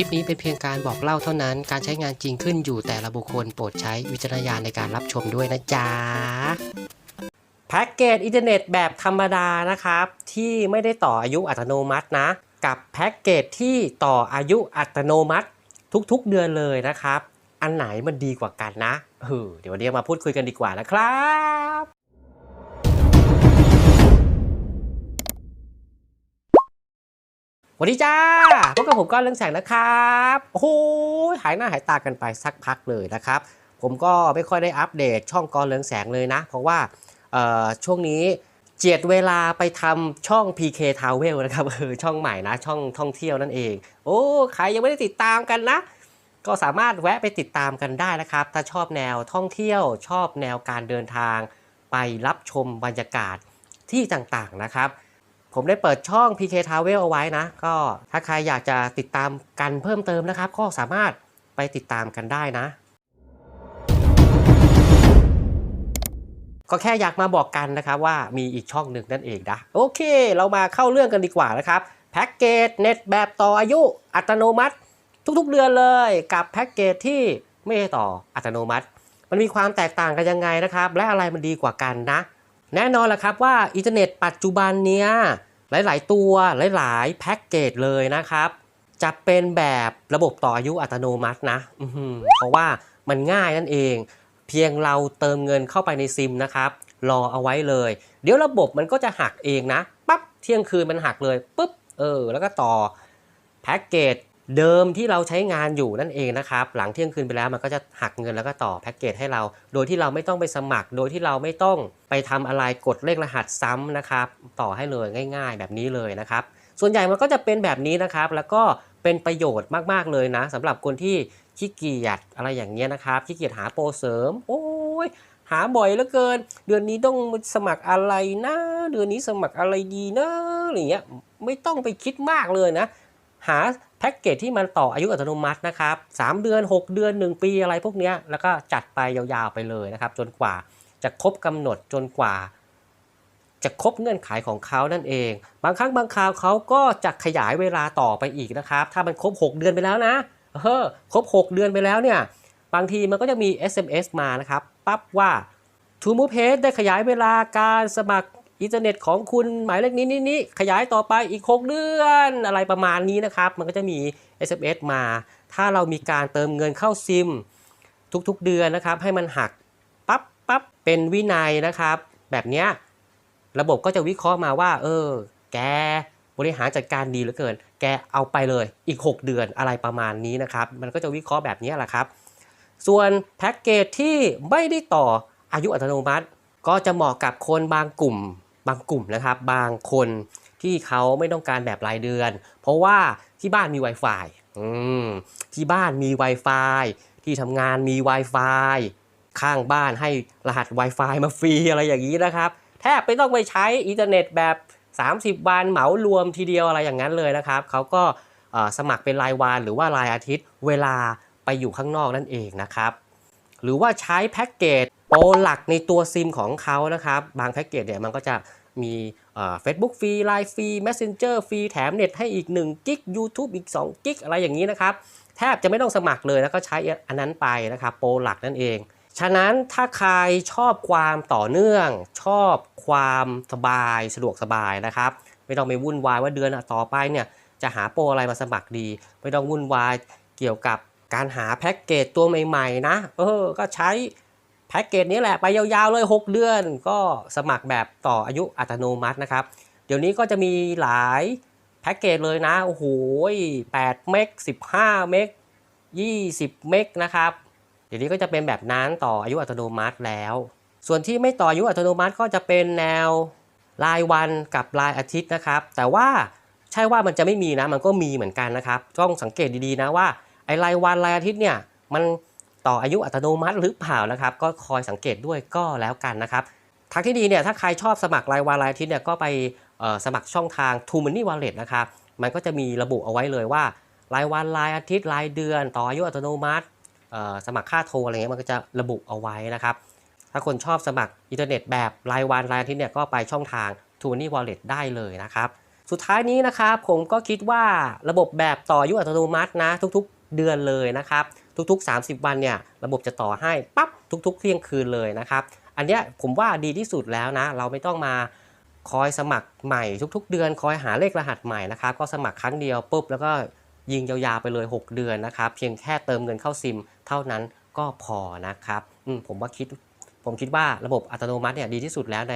คลิปนี้เป็นเพียงการบอกเล่าเท่านั้น การใช้งานจริงขึ้นอยู่แต่ละบุคคลโปรดใช้วิจารณญาณในการรับชมด้วยนะจ๊ะแพ็กเกจอินเทอร์เน็ตแบบธรรมดานะครับ ที่ไม่ได้ต่ออายุอัตโนมัตินะ กับแพ็กเกจที่ต่ออายุอัตโนมัติทุกๆเดือนเลยนะครับ อันไหนมันดีกว่ากันนะเออเดี๋ยววันนี้มาพูดคุยกันดีกว่านะครับ วัสดีจ้าพบกับผมก้อนเรื่องแสงนะครับโอ้โหหายหน้าหายตากันไปสักพักเลยนะครับ ผมก็ไม่ค่อยได้อัปเดตช่องก้อนเรืองแสงเลยนะ เพราะว่าช่วงนี้เจียดเวลาไปทำช่อง PK Travel นะครับเออช่องใหม่นะช่องท่องเที่ยวนั่นเอง โอ้ใครยังไม่ได้ติดตามกันนะ ก็สามารถแวะไปติดตามกันได้นะครับ ถ้าชอบแนวท่องเที่ยว ชอบแนวการเดินทาง ไปรับชมบรรยากาศที่ต่างๆนะครับ ผมได้เปิดช่อง PK Travel เอาไว้นะ ก็ถ้าใครอยากจะติดตามกันเพิ่มเติมนะครับ ก็สามารถไปติดตามกันได้นะ ก็แค่อยากมาบอกกันนะครับว่ามีอีกช่องหนึ่งนั่นเองนะ โอเค เรามาเข้าเรื่องกันดีกว่านะครับ แพ็กเกจเน็ตแบบต่ออายุอัตโนมัติ ทุกๆเดือนเลยกับแพ็กเกจที่ไม่ได้ต่ออัตโนมัติ มันมีความแตกต่างกันยังไงนะครับ และอะไรมันดีกว่ากันนะแน่นอนแหละครับว่าอินเทอร์เน็ตปัจจุบันเนี้ย หลาย ๆ ตัวหลาย ๆ แพ็กเกจเลยนะครับ จะเป็นแบบระบบต่ออายุอัตโนมัตินะเพราะว่ามันง่ายนั่นเอง เพียงเราเติมเงินเข้าไปในซิมนะครับ รอเอาไว้เลย เดี๋ยวระบบมันก็จะหักเองนะปั๊บเที่ยงคืนมันหักเลยปุ๊บเออ แล้วก็ต่อแพ็กเกจ เดิมที่เราใช้งานอยู่นั่นเองนะครับ หลังเที่ยงคืนไปแล้วมันก็จะหักเงินแล้วก็ต่อแพ็กเกจให้เรา โดยที่เราไม่ต้องไปสมัคร โดยที่เราไม่ต้องไปทำอะไรกดเลขรหัสซ้ำนะครับ ต่อให้เลยง่าย ๆ แบบนี้เลยนะครับ ส่วนใหญ่มันก็จะเป็นแบบนี้นะครับ แล้วก็เป็นประโยชน์มากๆเลยนะสำหรับคนที่ขี้เกียจอะไรอย่างเงี้ยนะครับขี้เกียจหาโปรเสริม โอ้ยหาบ่อยเหลือเกิน เดือนนี้ต้องสมัครอะไรนะ เดือนนี้สมัครอะไรดีนะอะไรเงี้ยไม่ต้องไปคิดมากเลยนะ หา แพ็กเกจที่มันต่ออายุอัตโนมัตินะครับ3เดือน 6 เดือน 1 ปีอะไรพวกนี้แล้วก็จัดไปยาวๆไปเลยนะครับ จนกว่าจะครบกำหนดจนกว่า จะครบเงื่อนไขของเขานั่นเอง บางครั้งบางคราวเขาก็จะขยายเวลาต่อไปอีกนะครับ ถ้ามันครบ 6 เดือนไปแล้วนะเออครบ 6 เดือนไปแล้วเนี่ยบางทีมันก็จะมี SMS มานะครับปั๊บว่า t o m o p a g e ได้ขยายเวลาการสมัคร อินเทอร์เน็ตของคุณหมายเลขนี้นี้นี้ขยายต่อไปอีก6เดือนอะไรประมาณนี้นะครับ มันก็จะมี SMS มา ถ้าเรามีการเติมเงินเข้าซิม ทุกๆเดือนนะครับ ให้มันหักปั๊บปั๊บเป็นวินัยนะครับ แบบนี้ระบบก็จะวิเคราะห์มาว่า เออ แกบริหารจัดการดีเหลือเกิน แกเอาไปเลยอีก 6 เดือนอะไรประมาณนี้นะครับ มันก็จะวิเคราะห์แบบนี้แหละครับ ส่วนแพ็กเกจที่ไม่ได้ต่ออายุอัตโนมัติ ก็จะเหมาะกับคนบางกลุ่ม บางกลุ่มนะครับ บางคนที่เขาไม่ต้องการแบบรายเดือน เพราะว่าที่บ้านมี Wi-Fi อืมที่บ้านมี Wi-Fi ที่ทำงานมี Wi-Fi ข้างบ้านให้รหัส Wi-Fi มาฟรีอะไรอย่างนี้นะครับแทบไม่ต้องไปใช้อินเทอร์เน็ตแบบ 30 วันเหมารวมทีเดียวอะไรอย่างนั้นเลยนะครับเขาก็สมัครเป็นรายวันหรือว่ารายอาทิตย์เวลาไปอยู่ข้างนอกนั่นเองนะครับ หรือว่าใช้แพ็กเกจ โปรหลักในตัวซิมของเขานะครับ บางแพ็กเกจเนี่ยมันก็จะมีเฟซบุ๊กฟรีไลน์ฟรี Messenger ฟรีแถมเน็ตให้อีก1กิก YouTube อีก2กิกอะไรอย่างนี้นะครับ แทบจะไม่ต้องสมัครเลยแล้วก็ใช้อันนั้นไปนะครับ โปรหลักนั่นเอง ฉะนั้นถ้าใครชอบความต่อเนื่อง ชอบความสบายสะดวกสบายนะครับ ไม่ต้องไปวุ่นวายว่าเดือนต่อไปเนี่ยจะหาโปรอะไรมาสมัครดี ไม่ต้องวุ่นวายเกี่ยวกับการหาแพ็กเกจตัวใหม่ ๆ นะ เออ ก็ใช้ แพ็กเกจนี้แหละไปยาวๆเลย 6 เดือน ก็สมัครแบบต่ออายุอัตโนมัตินะครับ เดี๋ยวนี้ก็จะมีหลายแพ็กเกจเลยนะ โอ้โห8เมก15 เมก20 เมกนะครับ เดี๋ยวนี้ก็จะเป็นแบบนั้นต่ออายุอัตโนมัติแล้ว ส่วนที่ไม่ต่ออายุอัตโนมัติก็จะเป็นแนวรายวันกับรายอาทิตย์นะครับ แต่ว่าใช่ว่ามันจะไม่มีนะ มันก็มีเหมือนกันนะครับ ต้องสังเกตดีๆนะว่าไอ้รายวันรายอาทิตย์เนี่ยมัน ต่ออายุอัตโนมัติหรือเปล่านะครับ ก็คอยสังเกตด้วยก็แล้วกันนะครับทางที่ดีเนี่ยถ้าใครชอบสมัครรายวันรายอาทิตย์เนี่ยก็ไปสมัครช่องทาง t o Money Wallet นะครับมันก็จะมีระบุเอาไว้เลยว่า รายวันรายอาทิตย์รายเดือน ต่ออายุอัตโนมัติสมัครค่าโทรอะไรเงี้ยมันก็จะระบุเอาไว้นะครับ ถ้าคนชอบสมัครอินเทอร์เน็ตแบบรายวันรายอาทิตย์เนี่ยก็ไปช่องทาง t o Money Wallet ได้เลยนะครับสุดท้ายนี้นะครับผมก็คิดว่าระบบแบบต่ออายุอัตโนมัตินะทุกๆ เดือนเลยนะครับ ทุก ๆ 30 วันเนี่ยระบบจะต่อให้ปั๊บทุก ๆ เที่ยงคืนเลยนะครับ อันเนี้ยผมว่าดีที่สุดแล้วนะ เราไม่ต้องมาคอยสมัครใหม่ทุก ๆ เดือนคอยหาเลขรหัสใหม่นะครับ ก็สมัครครั้งเดียวปุ๊บแล้วก็ยิงยาวๆไปเลย 6 เดือนนะครับ เพียงแค่เติมเงินเข้าซิม เท่านั้นก็พอนะครับผมว่าคิดผมคิดว่าระบบอัตโนมัติเนี่ยดีที่สุดแล้วใน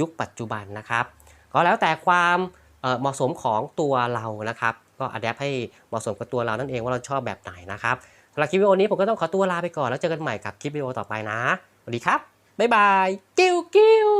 ยุคปัจจุบันนะครับ ก็แล้วแต่ความเอ่อเหมาะสมของตัวเรานะครับ ก็อัดแอปให้เหมาะสมกับตัวเรานั่นเองว่าเราชอบแบบไหนนะครับ สำหรับคลิปวิดีโอนี้ผมก็ต้องขอตัวลาไปก่อนแล้วเจอกันใหม่กับคลิปวิดีโอต่อไปนะ สวัสดีครับ บ๊ายบาย กิ้วกิ้ว